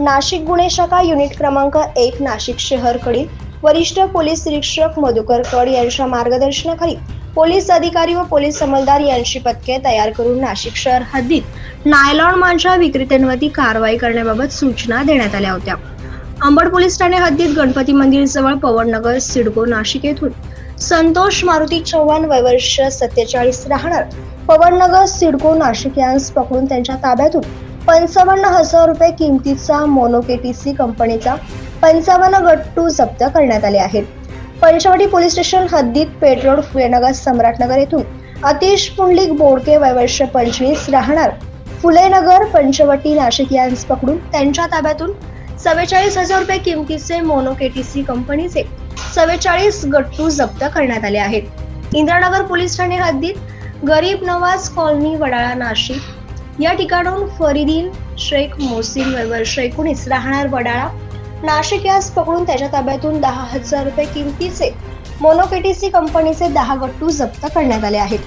नाशिक गुन्हे शाखा युनिट क्रमांक एक नाशिक शहरकडील वरिष्ठ पोलीस निरीक्षक मधुकर कड यांच्या मार्गदर्शनाखाली पोलीस अधिकारी व पोलीस अंमलदार यांची पथके तयार करून नाशिक शहर हद्दीत नायलॉन मांच्या विक्रेत्यांवरती कारवाई करण्याबाबत सूचना देण्यात आल्या होत्या. अंबड पोलीस ठाणे हद्दीत गणपती मंदिर जवळ पवननगर सिडको नाशिक येथून संतोष मारुती चव्हाण वयवर्ष सत्तेचाळीस राहणार. पवननगर सिडको नाशिक यांस पकडून त्यांच्या ताब्यातून पंचावन्न हजार रुपये किमतीचा मोनोकेटीसी कंपनीचा पंचावन्न गट्टू जप्त करण्यात आले आहेत. पंचवटी पोलीस स्टेशन हद्दीत पेट्रोल फुलेनगर सम्राटनगर येथून अतिश पुंडलिक बोडके वयवर्ष पंचवीस राहणार. फुलेनगर पंचवटी नाशिक यांस पकडून त्यांच्या ताब्यातून चव्वेचाळीस हजार रुपये किमतीचे मोनोकेटीसी कंपनीचे चव्वेचाळीस गट्टू जप्त करण्यात आले आहेत. इंद्रानगर पोलीस ठाणे हद्दीत गरीब नवाज कॉलनी वडाळा नाशिक या ठिकाणाहून फरीदीन शेख मोसिन वयवर्ष एकोणीस राहणार वडाळा. नाशिक यास पकडून त्याच्या ताब्यातून दहा हजार रुपये किमतीचे मोनोकेटीसी कंपनीचे दहा गट्टू जप्त करण्यात आले आहेत.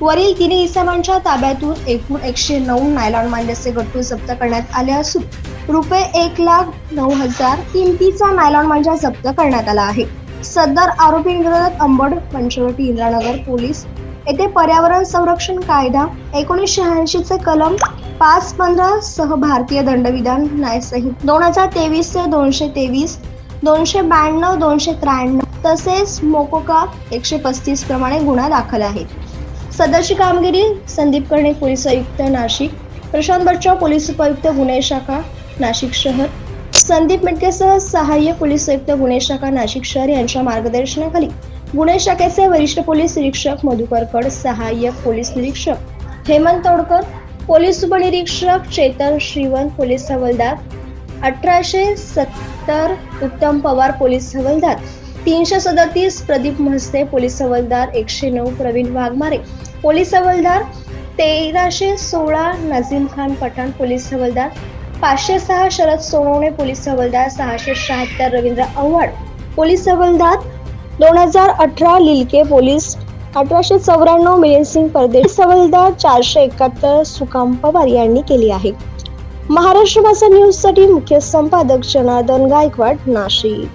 वरील तिन्ही इसमांच्या ताब्यातून एकूण एकशे नऊ नायलॉन मांड्याचे गट्टू जप्त करण्यात आले असून रुपये एक लाख नऊ हजार किमतीचा नायलॉन मांजा जप्त करण्यात आला आहे. सदर आरोपींविरोधात अंबड पंचवटी इंद्रानगर पोलीस येथे पर्यावरण संरक्षण कायदा एकोणीसशे ऐंशीचे कलम पाच पंधरा सह भारतीय दंडविधान न्यायसंहित दोन हजार तेवीस ते दोनशे तेवीस दोनशे ब्याण्णव दोनशे त्र्याण्णव तसेच मोकोका एकशे पस्तीस प्रमाणे गुन्हा दाखल आहे. सदरची कामगिरी संदीप कर्णे पोलीस आयुक्त नाशिक प्रशांत बच्चाव पोलीस उपायुक्त गुन्हे शाखा नाशिक शहर. संदीप मिटकेसह सहाय्यक पोलीस आयुक्त गुन्हे शाखा नाशिक शहर यांच्या मार्गदर्शनाखाली गुन्हे शाखेचे वरिष्ठ पोलीस निरीक्षक मधुकर कड सहाय्यक पोलीस निरीक्षक हेमंत तोडकर पोलीस उपनिरीक्षक चेतन श्रीवंत पोलीस हवालदार अठराशे सत्तर उत्तम पवार पोलीस हवालदार तीनशे सदतीस प्रदीप म्हस्ते पोलीस हवालदार एकशे नऊ प्रवीण वाघमारे पोलीस हवालदार तेराशे सोळा नझीम खान पठाण पोलीस हवालदार पाचशे सहा शरद सोनवणे पोलीस हवालदार सहाशे शहात्तर रवींद्र आव्हाड पोलीस हवालदार दोन हजार अठरा लिलके पोलीस अठराशे चौऱ्याण्णव मिलिंद सिंग परदेश हवालदार चारशे एकाहत्तर सुकाम पवार यांनी केली आहे. महाराष्ट्र भाषा न्यूजसाठी मुख्य संपादक जनार्दन गायकवाड नाशिक.